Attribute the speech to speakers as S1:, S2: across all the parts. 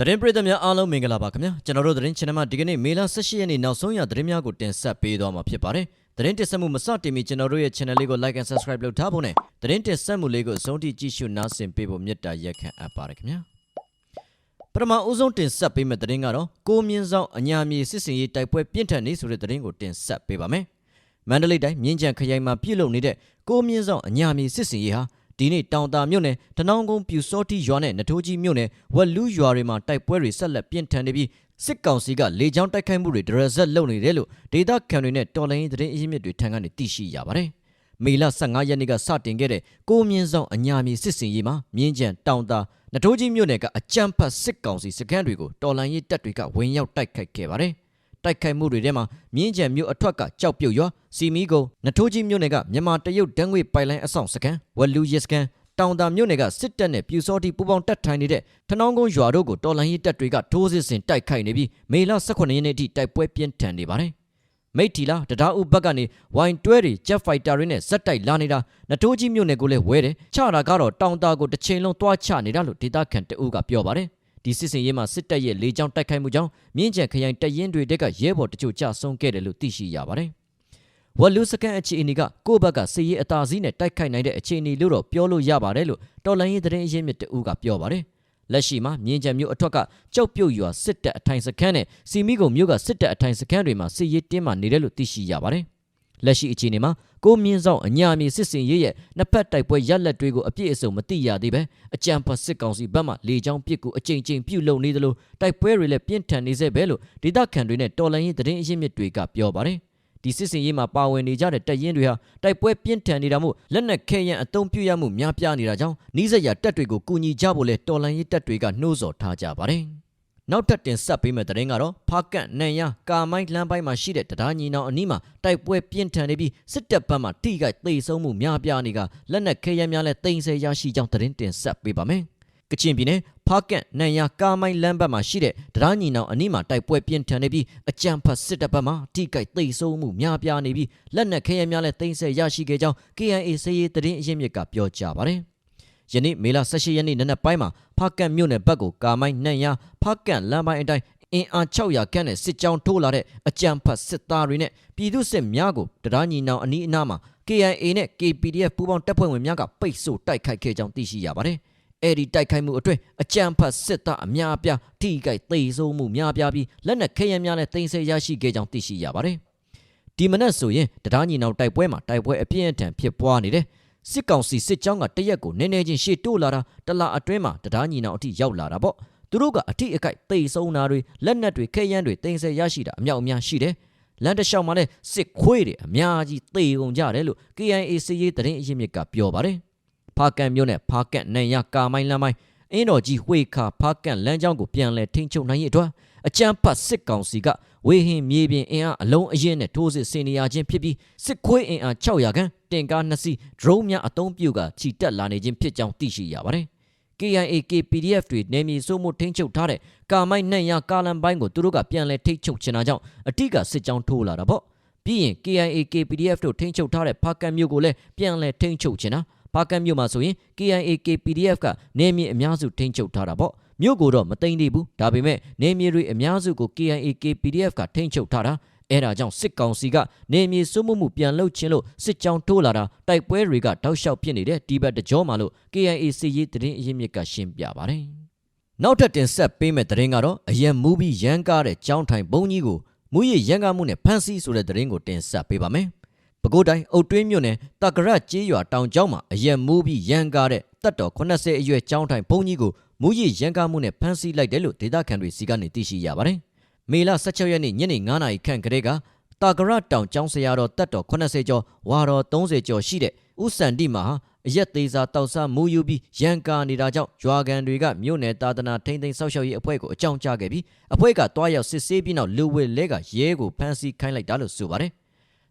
S1: သတင်းပရိသတ်များအားလုံးမင်္ဂလာပါခင်ဗျာကျွန်တော်တို့သတင်း channel မှာဒီကနေ့မေလ18ရက်နေ့နောက်ဆုံးရသတင်းများကိုတင်ဆက်ပေးသွားမှာဖြစ်ပါတယ်သတင်းတင်ဆက်မှုမစတင်မီကျွန်တော်တို့ရဲ့ channel လေးကို like and subscribe လုပ်ထားဖို့နဲ့သတင်းတင်ဆက်မှုလေးကိုအဆုံးထိကြည့်ရှုနားဆင်ပေးဖို့မေတ္တာရက်ခံအပ်ပါတယ်ခင်ဗျာပထမဦးဆုံးတင်ဆက်ပေးမယ့်သတင်းကတော့ကိုမြင့်ဆောင်အညာမြေစစ်စင်ရေးတိုက်ပွဲပြင်းထန်နေဆိုတဲ့သတင်းကိုတင်ဆက်ပေးပါမယ်မန္တလေးတိုင်းမြင်းကြံခရိုင်မှာပြုလုပ်နေတဲ့ကိုမြင့်ဆောင်အညာမြေစစ်စင်ရေးဟာ ဒီနေ့တောင်တာမြို့နယ်တနောင်းကုန်းပြူစောတိရွာနဲ့နထိုးကြီးမြို့နယ်ဝက်လူးရွာတွေမှာတိုက်ပွဲတွေဆက်လက်ပြင်းထန်နေပြီးစစ်ကောင်စီကလေကြောင်းတိုက်ခိုက်မှုတွေဒရဇက်လုပ်နေတယ်လို့ဒေသခံတွေနဲ့တော်လိုင်းရေးသတင်းအရင်းမြစ်တွေထံကနေသိရှိရပါတယ်။မေလ15ရက်နေ့ကစတင်ခဲ့တဲ့ကိုမြင့်ဆောင်အညာမြေစစ်စင်ရေးမှာမြင်းကြံတောင်တာနထိုးကြီးမြို့နယ်ကအကြမ်းဖက်စစ်ကောင်စီစခန်းတွေကိုတော်လိုင်းရေးတပ်တွေကဝင်ရောက်တိုက်ခိုက်ခဲ့ပါတယ်။ တိုက်ခိုက်မှုတွေထဲမှာမြင်းကြံမြို့အထွက်ကကြောက်ပြုတ်ရွာစီမီကုံနထိုးကြီးမြို့နယ်ကမြန်မာတရုတ်တန်းငွေပိုင်လိုင်းအဆောင်စခန်းဝက်လူရဲစခန်းတောင်တာမြို့နယ်ကစစ်တပ်နဲ့ပြူစောတိပူပေါင်းတပ်ထိုင်နေတဲ့ထနောင်းကုန်းရွာတို့ကိုတော်လိုင်းရေးတပ်တွေကထိုးစစ်ဆင်တိုက်ခိုက်နေပြီးမေလ18ရက်နေ့အထိတိုက်ပွဲပြင်းထန်နေပါတယ်။မိတ်တီလာတဒါဥဘက်ကနေဝိုင်တွဲတွေဂျက်ဖိုက်တာတွေနဲ့ဇက်တိုက်လာနေတာနထိုးကြီးမြို့နယ်ကိုလည်းဝဲတယ်ချတာကတော့တောင်တာကိုတစ်ချိန်လုံးတွားချနေတာလို့ဒေသခံတအုပ်ကပြောပါတယ်။ ဒီစစ်စင်ရေးမှာစစ်တပ်ရဲ့လေကြောင်းတိုက်ခိုက်မှုကြောင့်မြင်းကျန်ခရိုင်တပ်ရင်းတွေတက်ကရဲဘော်တချို့ကြဆုံးခဲ့တယ်လို့သိရှိရပါတယ်။ဝက်လူစကန်အခြေအနေကကိုယ့်ဘက်ကစစ်ရေးအသာစီးနဲ့တိုက်ခိုက်နိုင်တဲ့အခြေအနေလို့တော့ပြောလို့ရပါတယ်လို့တော်လိုင်းရေးသတင်းအရင်းမြစ်တအူးကပြောပါတယ်လက်ရှိမှာမြင်းကြံမျိုးအထွက်ကကြောက်ပြုတ်ရွာစစ်တပ်အထိုင်စခန်းနဲ့စီမီကုံမျိုးကစစ်တပ်အထိုင်စခန်းတွေမှာစစ်ရေးတင်းမာနေတယ်လို့သိရှိရပါတယ် လက်ရှိအခြေအနေမှာကိုမြင့်ဆောင်အညာမြေစစ်စင်ရေးရဲ့နှစ်ဖက်တိုက်ပွဲရက်လက်တွေကိုအပြည့်အစုံမသိရသေးပဲအကြံဖတ်စစ်ကောင်စီဘက်မှလေကြောင်းပစ်ကူအကြိမ်ကြိမ်ပြုတ်လုံနေသလိုတိုက်ပွဲတွေလည်းပြင်းထန်နေစေပဲလို့ဒေသခံတွေနဲ့တော်လိုင်းရေးသတင်းအရင်းမြစ်တွေကပြောပါတယ်ဒီစစ်စင်ရေးမှာပါဝင်နေကြတဲ့တပ်ရင်းတွေဟာတိုက်ပွဲပြင်းထန်နေတာမို့လက်နက်ခဲယံအုံပြုရမှုများပြားနေတာကြောင့်နှီးစက်ရတပ်တွေကိုကူညီကြဖို့လဲတော်လန်ရေးတပ်တွေကနှိုးဆော်ထားကြပါတယ်။ နောက်ထပ်တင်ဆက်ပေးမယ့်သတင်းကတော့ဖားကန့်နန်ရကာမိုင်းလမ်းပိုင်းမှာရှိတဲ့တရားညီနောင်အနီးမှာတိုက်ပွဲပြင်းထန်နေပြီးစစ်တပ်ဘက်မှတိကျသေဆုံးမှုများပြားနေကလက်နက်ခဲယံများလဲတင်ဆက်ရရှိကြောင်းသတင်းတင်ဆက်ပေးပါမယ်။ကချင်ပြည်နယ်ဖားကန့်နန်ရကာမိုင်းလမ်းဘက်မှာရှိတဲ့တရားညီနောင်အနီးမှာတိုက်ပွဲပြင်းထန်နေပြီးအကြမ်းဖက်စစ်တပ်ဘက်မှထိခိုက်သိမ်းဆုံးမှုများပြားနေပြီးလက်နက်ခဲယမ်းများလည်းသိမ်းဆည်းရရှိခဲ့ကြောင်း KIA စည်ရေးတရင်အရင်းမြစ်ကပြောကြားပါတယ်။ ယနေ့မေလ18ရက်နေ့နနက်ပိုင်းမှာဖားကန့်မြို့နယ်ဘက်ကိုကာမိုင်းနန်ရဖားကန့်လမ်းပိုင်းအတိုင်းအင်အား600ခန့်နဲ့စစ်ကြောင်းထိုးလာတဲ့အကြမ်းဖက်စစ်သားတွေနဲ့ပြည်သူစစ်များကိုတရားညီနောင်အနီးအနားမှာ KIA နဲ့ KPDF ပူးပေါင်းတပ်ဖွဲ့ဝင်များကပိတ်ဆို့တိုက်ခိုက်ခဲ့ကြောင်းသိရှိရပါတယ်။အဲ့ဒီတိုက်ခိုက်မှုအတွင်းအကြမ်းဖက်စစ်သားအများအပြားထိခိုက်သိမ်းဆုံးမှုများပြားပြီးလက်နက်ခဲယမ်းများနဲ့တင်ဆက်ရရှိခဲ့ကြောင်းသိရှိရပါတယ်။ဒီမနက်ဆိုရင်တရားညီနောင်တိုက်ပွဲမှာတိုက်ပွဲအပြင်းအထန်ဖြစ်ပွားနေတယ်။ စစ်ကောင်စီစစ်ကြောင်းကတရက်ကိုနည်းနည်းချင်းရှေ့တိုးလာတာတလအတွင်းမှာတရားညီနောင်အထိရောက်လာတာပေါ့။သူတို့ကအထိအကိုက်သိမ်းဆုံးတာတွေလက်နက်တွေခဲယမ်းတွေတင်ဆက်ရရှိတာအမြောက်အများရှိတယ်။လန်တလျှောက်မှာလည်းစစ်ခွေးတွေအများကြီးသေကုန်ကြတယ်လို့ KIA စီရေးတရင်အရင်းမြစ်ကပြောပါတယ်။ဖားကန်မြို့နယ်ဖားကန်နိုင်ရကာမိုင်းလမ်းပိုင်း အင်းတော်ကြီးဝေခါဖားကန်လမ်းကြောင်းကိုပြန်လည်ထိန်းချုပ်နိုင်ရေးအတွက်အကြမ်းဖတ်စစ်ကောင်စီကဝေဟင်မြေပြင်အင်အားအလုံးအရင်နဲ့ထိုးစစ်ဆင်နေရခြင်းဖြစ်ပြီးစစ်ခွေးအင်အား600ခန့်တင်ကား2စီးဒရုန်းများအုံပြုကချီတက်လာနေခြင်းဖြစ်ကြောင်းသိရှိရပါတယ်။ KIA KPDF တွေနေမြေစိုးမှုထိန်းချုပ်ထားတဲ့ကာမိုင်းနှံ့ရကာလန်ပိုင်းကိုသူတို့ကပြန်လည်ထိန်းချုပ်ချင်တာကြောင့်အတိကစစ်ကြောင်းထိုးလာတာပေါ့။ပြီးရင် KIA KPDF တို့ထိန်းချုပ်ထားတဲ့ဖားကန်မြို့ကိုလည်းပြန်လည်ထိန်းချုပ်ချင်တာ။ ပါကတ်မြို့မှာဆိုရင် KIA KPDF ကနေမြေအများစုထိန်းချုပ်ထားတာပေါ့မြို့ကိုတော့မသိမ်းသေးဘူးဒါပေမဲ့နေမြေတွေအများစုကို KIA KPDF ကထိန်းချုပ်ထားတာအဲဒါကြောင့်စစ်ကောင်စီကနေမြေစုမှုမှုပြန်လှုပ်ခြင်းလို့စစ်ကြောင်းထိုးလာတာတိုက်ပွဲတွေကတောက်လျှောက်ဖြစ်နေတဲ့ဒီဘက်တကြောမှာလို့ KIA စစ်ရေးတရင်အရင်းမြစ်ကရှင်းပြပါတယ်နောက်ထပ်တင်ဆက်ပေးမယ့်သတင်းကတော့အရင်မူပြီးရန်ကားတဲ့ကြောင်းထိုင်ဘုံကြီးကိုမူရရန်ကားမှုနဲ့ဖမ်းဆီးဆိုတဲ့သတင်းကိုတင်ဆက်ပေးပါမယ် ပဲခူးတိုင်းအုတ်တွင်းမြို့နယ်တက္ကရကျေးရွာတောင်ကျောင်းမှာအရက်မူးပြီးရန်ကားတဲ့တပ်တော်80အရွယ်ကျောင်းထိုင်ဘုံကြီးကိုမူးရရန်ကားမှုနဲ့ဖမ်းဆီးလိုက်တယ်လို့ဒေသခံတွေစီကနေသိရှိရပါတယ်။မေလ16ရက်နေ့ညနေ9နာရီခန့်ကလေးကတာကရတောင်ကျောင်းဆရာတော်တပ်တော်80ကျော်ဝါတော်30ကျော်ရှိတဲ့ဥစန္တိမှာအရက်သေးစာတောက်စားမူယူပြီးရန်ကာနေတာကြောင့်ရွာကန်တွေကမြို့နယ်တာသနာထိမ့်သိမ်းဆောက်ရှောက်ရေးအဖွဲ့ကိုအကြောင်းကြားခဲ့ပြီးအဖွဲ့ကတွားရောက်စစ်ဆေးပြီးနောက်လူဝဲလဲကရဲကိုဖမ်းဆီးခိုင်းလိုက်တာလို့ဆိုပါတယ်။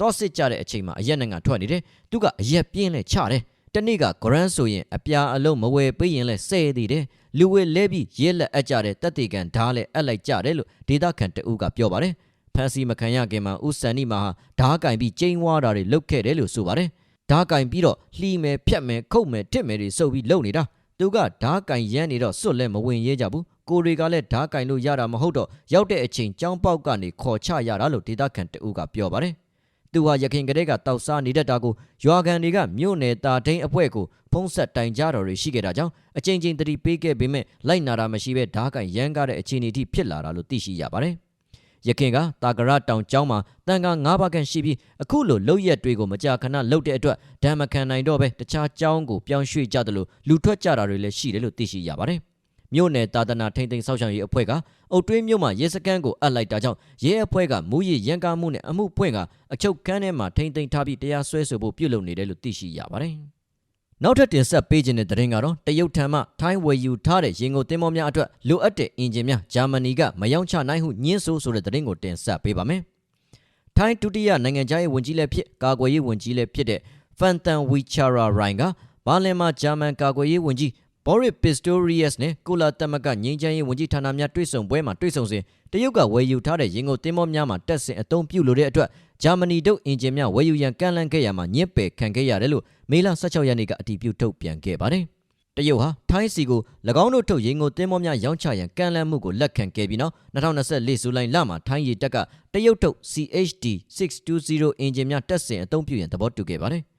S1: တော့စစ်ကြတဲ့အချိန်မှာအရက်နိုင်ငံထွက်နေတယ်သူကအရက်ပြင်းလဲချတယ်တနေ့ကဂရန်ဆိုရင်အပြာအလုံးမဝယ်ပေးရင်လဲဆဲသေးတယ်လူဝဲလဲပြီးရဲလက်အပ်ကြတဲ့တက်တေကန်ဓားလဲအပ်လိုက်ကြတယ်လို့ဒေတာခန်တအူးကပြောပါတယ်ဖန်စီမခံရခင်မှာဦးစန္ဒီမာဟာဓားကင်ပြီးကျင်းဝါတာတွေလုတ်ခဲ့တယ်လို့ဆိုပါတယ်ဓားကင်ပြီးတော့လှီမယ်ဖြတ်မယ်ခုတ်မယ်တစ်မယ်တွေစုပ်ပြီးလုံနေတာသူကဓားကင်ရမ်းနေတော့စွတ်လဲမဝင်ရဲကြဘူးကိုတွေကလည်းဓားကင်လို့ရတာမဟုတ်တော့ရောက်တဲ့အချိန်ကြောင်းပေါက်ကနေခေါ်ချရတာလို့ဒေသခံတအူးကပြောပါတယ် သူဟာရခင်ကလေးကတောက်စားနေတတ်တာကိုရွာကန်တွေကမြို့နယ်တာဒိန်အဖွဲ့ကိုဖုံးဆက်တိုင်ကြတော်တွေရှိခဲ့တာကြောင့်အချိန်ချင်းတတိပေးခဲ့ပေမဲ့လိုက်နာတာမရှိပဲဓားကင်ရမ်းကားတဲ့အခြေအနေအထိဖြစ်လာတာလို့သိရှိရပါတယ်ရခင်ကတာဂရတောင်ကျောင်းမှာတန်ခါ၅ပါးခန့်ရှိပြီးအခုလိုလုံရက်တွေကိုမကြာခဏလှုပ်တဲ့အတွက်ဒဏ်မခံနိုင်တော့ပဲတခြားကျောင်းကိုပြောင်းရွှေ့ကြတယ်လို့လူထွက်ကြတာတွေလည်းရှိတယ်လို့သိရှိရပါတယ်။ မြို့နယ်တာသနာထိန်သိမ်းဆောက်ရှောက်ရေးအဖွဲ့ကအုတ်တွင်းမြို့မှာရဲစခန်းကိုအပ်လိုက်တာကြောင့်ရဲအဖွဲ့ကမူရည်ရန်ကားမှုနဲ့အမှုဖွင့်ကအချုပ်ခန်းထဲမှာထိန်သိမ်းထားပြီးတရားစွဲဆိုဖို့ပြုလုပ်နေတယ်လို့သိရှိရပါတယ်။နောက်ထပ်တင်ဆက်ပေးခြင်းတဲ့သတင်းကတော့တရုတ်ထံမှထိုင်းဝယ်ယူထားတဲ့ရင်ကုန်သင်္ဘောများအတွက်လိုအပ်တဲ့အင်ဂျင်များဂျာမနီကမယောင်းချနိုင်ဟုညှင်းဆိုးဆိုတဲ့သတင်းကိုတင်ဆက်ပေးပါမယ်။ထိုင်းဒုတိယနိုင်ငံခြားရေးဝန်ကြီးလည်းဖြစ်ကာကွယ်ရေးဝန်ကြီးလည်းဖြစ်တဲ့ဖန်တန်ဝီချာရာရိုင်ကဘာလင်မှာဂျာမန်ကာကွယ်ရေးဝန်ကြီး ဘော်ရစ်ပစ္စတိုရီယက်နဲ့ကိုလာတမကငင်းချမ်းရေးဝန်ကြီးဌာနများတွေ့ဆုံပွဲမှာတွေ့ဆုံစဉ်တရုတ်ကဝယ်ယူထားတဲ့ရင်ကုန်သင်္ဘောများမှာတက်ဆင်အသုံးပြုလိုတဲ့အတွက်ဂျာမနီတို့အင်ဂျင်များဝယ်ယူရန်ကန့်လန့်ခဲ့ရမှာညစ်ပယ်ခံခဲ့ရတယ်လို့မေလ16ရက်နေ့ကအတည်ပြုထုတ်ပြန်ခဲ့ပါတယ်။တရုတ်ဟာထိုင်းစီကို၎င်းတို့ထုတ်ရင်ကုန်သင်္ဘောများရောင်းချရန်ကန့်လန့်မှုကိုလက်ခံခဲ့ပြီးနောက်2024ဇူလိုင်လမှာထိုင်းရေတပ်ကတရုတ်ထုတ် CHD 620အင်ဂျင်များတက်ဆင်အသုံးပြုရန်သဘောတူခဲ့ပါတယ်။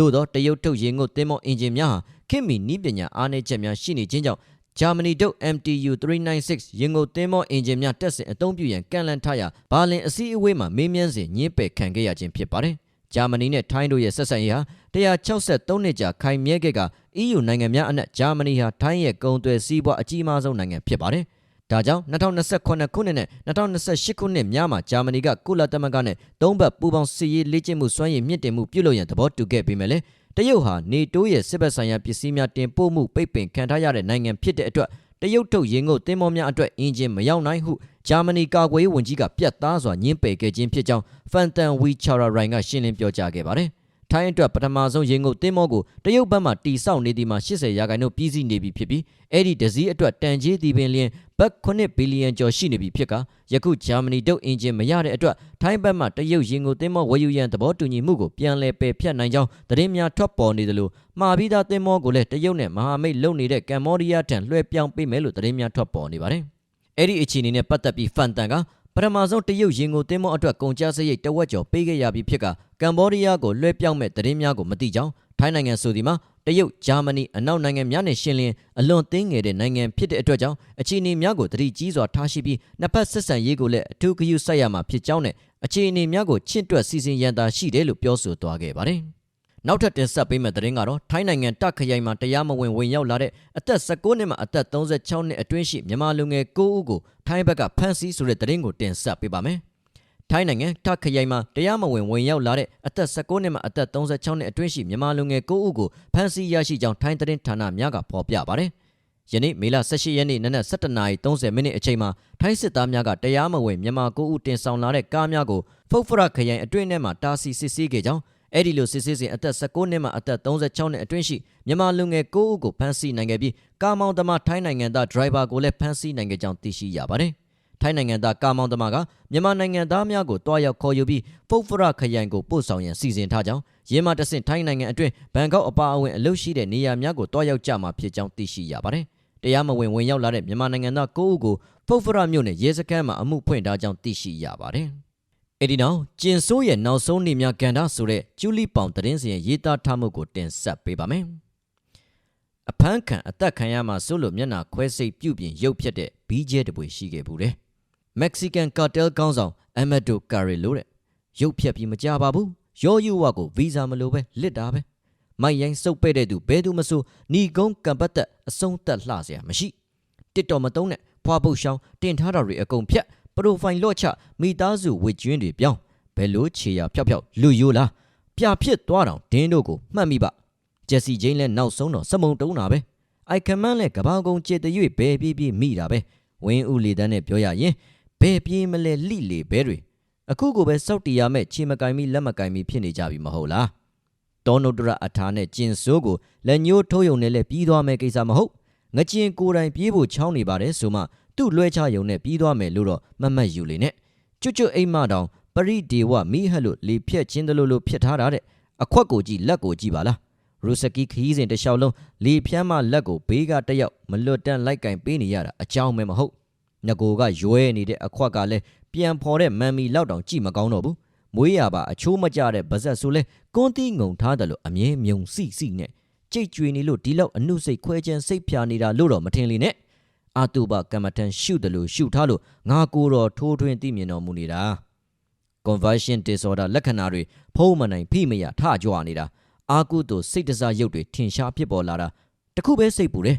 S1: သို့သောတရုတ်ထုတ်ရင်ကုန်သင်္ဘောအင်ဂျင်များဟာခင်မီနီးပညာအားနည်းချက်များရှိနေခြင်းကြောင့်ဂျာမနီတို့ MTU 396ရင်ကုန်သင်္ဘောအင်ဂျင်များတက်ဆင်အသုံးပြုရန်ကန့်လန့်ထားရာဘာလင်အစည်းအဝေးမှာမေးမြန်းစဉ်ညှင်းပယ်ခံခဲ့ရခြင်းဖြစ်ပါတယ်။ဂျာမနီနဲ့ထိုင်းတို့ရဲ့ဆက်ဆံရေးဟာ163နှစ်ကြာခိုင်မြဲခဲ့က EU နိုင်ငံများအနက်ဂျာမနီဟာထိုင်းရဲ့ကုန်သွယ်စည်းပွားအကြီးမားဆုံးနိုင်ငံဖြစ်ပါတယ်။ ဒါကြောင့်2028ခုနှစ်နဲ့2028ခုနှစ်များမှာဂျာမနီကကုလသမဂ္ဂနဲ့သုံးဘက်ပူးပေါင်းစစ်ရေးလေ့ကျင့်မှုစွမ်းရည်မြင့်တင်မှုပြုလုပ်ရန်သဘောတူခဲ့ပေမဲ့လည်းတရုတ်ဟာနေတိုးရဲ့စစ်ဘက်ဆိုင်ရာပစ္စည်းများတင်ပို့မှုပိတ်ပင်ခံထားရတဲ့နိုင်ငံဖြစ်တဲ့အတွက်တရုတ်ထုတ်ရင်ကုန်သင်္ဘောများအတွက်အင်ဂျင်မရောက်နိုင်ဟုဂျာမနီကာကွယ်ရေးဝန်ကြီးကပြတ်သားစွာညှင်းပယ်ခဲ့ခြင်းဖြစ်ကြောင်းဖန်တန်ဝီချာရာရိုင်ကရှင်းလင်းပြောကြားခဲ့ပါတယ်။ထိုင်းအတွက်ပထမဆုံးရင်ကုန်သင်္ဘောကိုတရုတ်ဘက်မှတီဆောက်နေသည်မှာ80ရာခိုင်နှုန်းပြည်စည်းနေပြီဖြစ်ပြီးအဲ့ဒီဒဇီးအတွက်တန်ကြေးသည်ပင်လျင် ဘတ်9ဘီလီယံကျော်ရှိနေပြီဖြစ်ကယခုဂျာမနီတုတ်အင်ဂျင်မရတဲ့အတွက်ထိုင်းဘက်မှတရုတ်ရင်ကုန်သင်္ဘောဝယ်ယူရန်သဘောတူညီမှုကိုပြန်လည်ပယ်ဖျက်နိုင်ကြောင်းသတင်းများထွက်ပေါ်နေသလိုမှာပြီးသားသင်္ဘောကိုလည်းတရုတ်နဲ့မဟာမိတ်လုံနေတဲ့ကမ္ဘောဒီးယားထံလွှဲပြောင်းပေးမယ်လို့သတင်းများထွက်ပေါ်နေပါတယ်။အဲ့ဒီအခြေအနေနဲ့ပတ်သက်ပြီးဖန်တန်ကပထမဆုံးတရုတ်ရင်ကိုတင်းမောအတွက်ကုန်ကျစရိတ်တဝက်ကျော်ပေးခဲ့ရပြီးဖြစ်ကကမ္ဘောဒီးယားကိုလွှဲပြောင်းမဲ့သတင်းများကိုမသိကြောင်းထိုင်းနိုင်ငံဆိုဒီမှာ တရုတ်ဂျာမနီအနောက်နိုင်ငံများနဲ့ရှင်လင်းအလွန်သိငယ်တဲ့နိုင်ငံဖြစ်တဲ့အတွက်ကြောင့်အခြေအနေများကိုတတိကြီးစွာထားရှိပြီးနှစ်ဖက်ဆက်ဆံရေးကိုလည်းအထူးဂရုစိုက်ရမှာဖြစ်ကြောင်းနဲ့အခြေအနေများကိုချင့်တွက်စီစဉ်ရန်သာရှိတယ်လို့ပြောဆိုသွားခဲ့ပါတယ်။နောက်ထပ်တင်ဆက်ပေးမယ့်သတင်းကတော့ထိုင်းနိုင်ငံတက်ခရိုင်မှာတရားမဝင်ဝင်ရောက်လာတဲ့အသက်16နှစ်မှအသက်36နှစ်အတွင်းရှိမြန်မာလူငယ်9ဦးကိုထိုင်းဘက်ကဖမ်းဆီးဆိုတဲ့သတင်းကိုတင်ဆက်ပေးပါမယ်။ ထိုင်းနိုင်ငံတက်ခရိုင်မှာတရားမဝင်ဝင်ရောက်လာတဲ့အသက်16နှစ်မှအသက်36နှစ်အတွင်းရှိမြန်မာလူငယ်9ဦးကိုဖမ်းဆီးရရှိကြောင်းထိုင်းသတင်းဌာနများကဖော်ပြပါတယ်။ယနေ့မေလ18ရက်နေ့နနက်7:30မိနစ်အချိန်မှာထိုင်းစစ်သားများကတရားမဝင်မြန်မာ9ဦးတင်ဆောင်လာတဲ့ကားများကိုဖုတ်ဖရခရိုင်အတွင်းထဲမှာတားဆီးစစ်ဆေးခဲ့ကြောင်းအဲ့ဒီလိုစစ်ဆေးစဉ်အသက်16နှစ်မှအသက်36နှစ်အတွင်းရှိမြန်မာလူငယ်9ဦးကိုဖမ်းဆီးနိုင်ခဲ့ပြီးကားမောင်းသမားထိုင်းနိုင်ငံသားဒရိုင်ဘာကိုလည်းဖမ်းဆီးနိုင်ခဲ့ကြောင်းသိရှိရပါတယ်။ ထိုင်းနိုင်ငံသားကားမောင်းသမားကမြန်မာနိုင်ငံသားများကိုတွားရောက်ခေါ်ယူပြီးဖုတ်ဖရခရိုင်ကိုပို့ဆောင်ရန်စီစဉ်ထားကြောင်းရင်းမတဆင့်ထိုင်းနိုင်ငံအတွင်းဘန်ကောက်အပါအဝင်အလုပ်ရှိတဲ့နေရာများကိုတွားရောက်ကြမှာဖြစ်ကြောင်းသိရှိရပါတယ်။တရားမဝင်ဝင်ရောက်လာတဲ့မြန်မာနိုင်ငံသား9ဦးကိုဖုတ်ဖရမြို့နယ်ရဲစခန်းမှာအမှုဖွင့်ထားကြောင်းသိရှိရပါတယ်။အဲ့ဒီနောက်ကျင်ဆိုးရဲ့နောက်ဆုံးနေများကန်တာဆိုတဲ့ကျူလီပေါင်သတင်းစီရင်ရေးသားထားမှုကိုတင်ဆက်ပေးပါမယ်။အဖမ်းခံအသက်ခံရမှာစိုးလို့မျက်နာခွဲစိတ်ပြုတ်ပြင်ရုပ်ဖြတ်တဲ့ဘီဂျဲတပွေရှိခဲ့ဘူးတဲ့။ မက္ဆီကန်ကာတယ်ကောင်းဆောင်အမက်ဒိုကာရီလိုတဲ့ရုပ်ဖြတ်ပြီးမကြပါဘူး။ရောယူဝါကိုဗီဇာမလိုပဲလစ်တာပဲ။မိုက်ရိုင်းစုပ်ပဲ့တဲ့သူဘဲသူမဆိုညီကုန်းကံပတ်သက်အဆုံးသက်လှเสียမရှိ။တစ်တော်မတုံးနဲ့ဖွာပုတ်ရှောင်းတင်ထားတာတွေအကုန်ဖြတ်ပရိုဖိုင်လော့ချမိသားစုဝစ်ကျွင်းတွေပြောင်းဘယ်လိုခြေရဖျောက်ဖျောက်လူယိုလားပြဖြစ်သွားတော့ဒင်းတို့ကိုမှတ်မိပါဂျက်စီဂျိန်းလည်းနောက်ဆုံးတော့စမုံတုံးတာပဲအိုက်ခမန်းလည်းကဘာကုံကျေတရွေ့ဘဲပြေးပြေးမိတာပဲဝင်းဦးလေတန်းနဲ့ပြောရရင် ဘဲပြေးမလဲလိလေဘဲတွေအခုကိုပဲစောက်တီရမဲ့ခြေမကင်မီလက်မကင်မီဖြစ်နေကြပြီမဟုတ်လားတောနုတ္တရအထာနဲ့ကျင်စိုးကိုလက်ညှိုးထိုးယုံနဲ့လည်းပြီးသွားမယ်ကိစ္စမဟုတ်ငကျင်ကိုယ်တိုင်ပြေးဖို့ချောင်းနေပါတယ်ဆိုမှသူ့လွှဲချယုံနဲ့ပြီးသွားမယ်လို့တော့မမှတ်ယူလေနဲ့ကျွတ်ကျွတ်အိမ်မတောင်ပရိဒေဝမိဟက်လို့လေဖြက်ချင်းတလို့လို့ဖြစ်ထားတာတဲ့အခွက်ကိုကြည့်လက်ကိုကြည့်ပါလားရူစကီခီးစဉ်တစ်လျှောက်လုံးလေဖြန်းမလက်ကိုဘေးကတက်ရောက်မလွတ်တမ်းလိုက်ကင်ပေးနေရတာအကြောင်းမဲမဟုတ် ငကိုကရွဲနေတဲ့အခွက်ကလည်းပြန်ဖော်တဲ့မန်မီလောက်တောင်ကြည့်မကောင်းတော့ဘူးမွေးရပါအချိုးမကျတဲ့ဗဇက်ဆိုလဲကွန်းတီးငုံထားတယ်လို့အမြဲမြုံစီစီနဲ့ကြိတ်ကြွေနေလို့ဒီလောက်အနှုတ်စိတ်ခွဲချမ်းစိတ်ဖြာနေတာလို့တော့မထင်လေနဲ့အာတူဘကမ္မထန်ရှုတယ်လို့ရှုထားလို့ငါကိုယ်တော်ထိုးထွင်းသိမြင်တော်မူနေတာ conversion disorder လက္ခဏာတွေဖုံးမနိုင်ဖိမရထကြွနေတာအာကုသို့စိတ်တစားရုပ်တွေထင်ရှားဖြစ်ပေါ်လာတာတခုပဲစိတ်ပူတယ်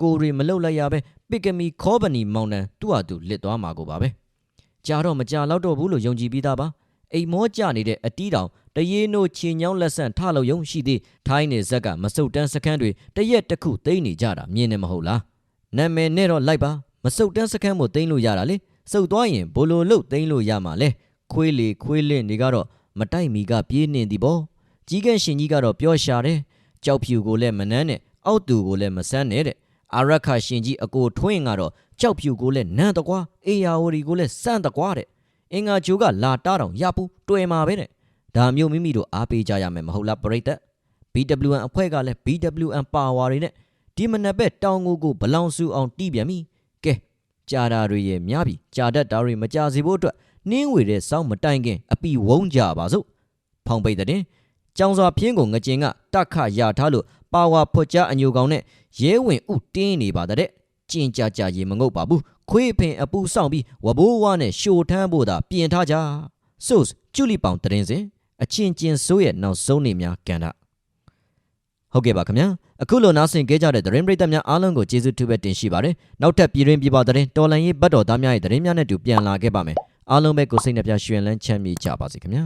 S1: ကိုယ်တွေမလုတ်လိုက်ရပဲ ပစ်ကမီခေါပနီမောင်နှံသူ့ဟာသူလစ်သွားမှာကိုပါပဲကြာတော့မကြာတော့တော့ဘူးလို့ယုံကြည်ပြီးသားပါအိမ်မောကြနေတဲ့အတီးတောင်တရေနိုချင်ညောင်းလက်ဆန့်ထလို့ယုံရှိသေးထိုင်းနေဇက်ကမစုတ်တန်းစခန်းတွေတရက်တစ်ခုသိမ့်နေကြတာမြင်နေမဟုတ်လားနာမည်နဲ့တော့လိုက်ပါမစုတ်တန်းစခန်းမို့သိမ့်လို့ရတာလေစုတ်သွားရင်ဘိုလိုလုတ်သိမ့်လို့ရမှာလေခွေးလေခွေးလင့်တွေကတော့မတိုက်မီကပြေးနေသည်ပေါ့ကြီးကန့်ရှင်ကြီးကတော့ပြောရှာတယ်ကြောက်ဖြူကိုလည်းမနှမ်းနဲ့အောက်သူကိုလည်းမဆန်းနဲ့တဲ့ အာရခရှင်ကြီးအကိုထွင်းကတော့ကြောက်ဖြူကိုလည်းနန်းတကွာအေယာဝတီကိုလည်းစန့်တကွာတဲ့အင်္ဂါဂျိုကလာတားတောင်ရပူတွေ့မှာပဲတဲ့ဒါမျိုးမိမိတို့အားပေးကြရမယ်မဟုတ်လားပရိသတ် BWN အဖွဲ့ကလည်း BWN ပါဝါတွေနဲ့ဒီမနက်ပဲတောင်ကိုကိုဘလောင်စုအောင်တီးပြန်ပြီကဲကြာတာတွေရဲ့များပြီကြာတတ်တာတွေမကြစေဖို့အတွက်နင်းဝေတဲ့စောင်းမတိုင်ခင်အပီဝုံးကြပါစို့ဖောင်ပိတ်တဲ့ကျောင်းစွာပြင်းကိုငကျင်ကတက်ခရထားလို့ ပါဝါဖွက်ကြအညိုကောင်နဲ့ရဲဝင်ဥတင်းနေပါတဲ့ကျင်ကြကြရေမငုတ်ပါဘူးခွေးဖင်အပူဆောင်ပြီးဝဘိုးဝါနဲ့ရှိုထမ်းဖို့သာပြင်ထားကြဆို့ကျူလီပောင်တရင်စင်အချင်းချင်းစိုးရဲ့နောက်ဆုံးနေများကန်တာဟုတ်ကဲ့ပါခင်ဗျာအခုလိုနားဆင်ကြကြတဲ့သတင်းပရိသတ်များအားလုံးကိုကျေးဇူးတူပဲတင်ရှိပါတယ်နောက်ထပ်ပြည်တွင်းပြည်ပသတင်းတော်လန်ရေးဘတ်တော်သားများရဲ့သတင်းများနဲ့တူပြန်လာခဲ့ပါမယ်အားလုံးပဲကိုယ်စိတ်နှပြရွှင်လန်းချမ်းမြေ့ကြပါစေခင်ဗျာ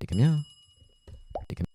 S1: ဒီခင်ဗျာဒီခင်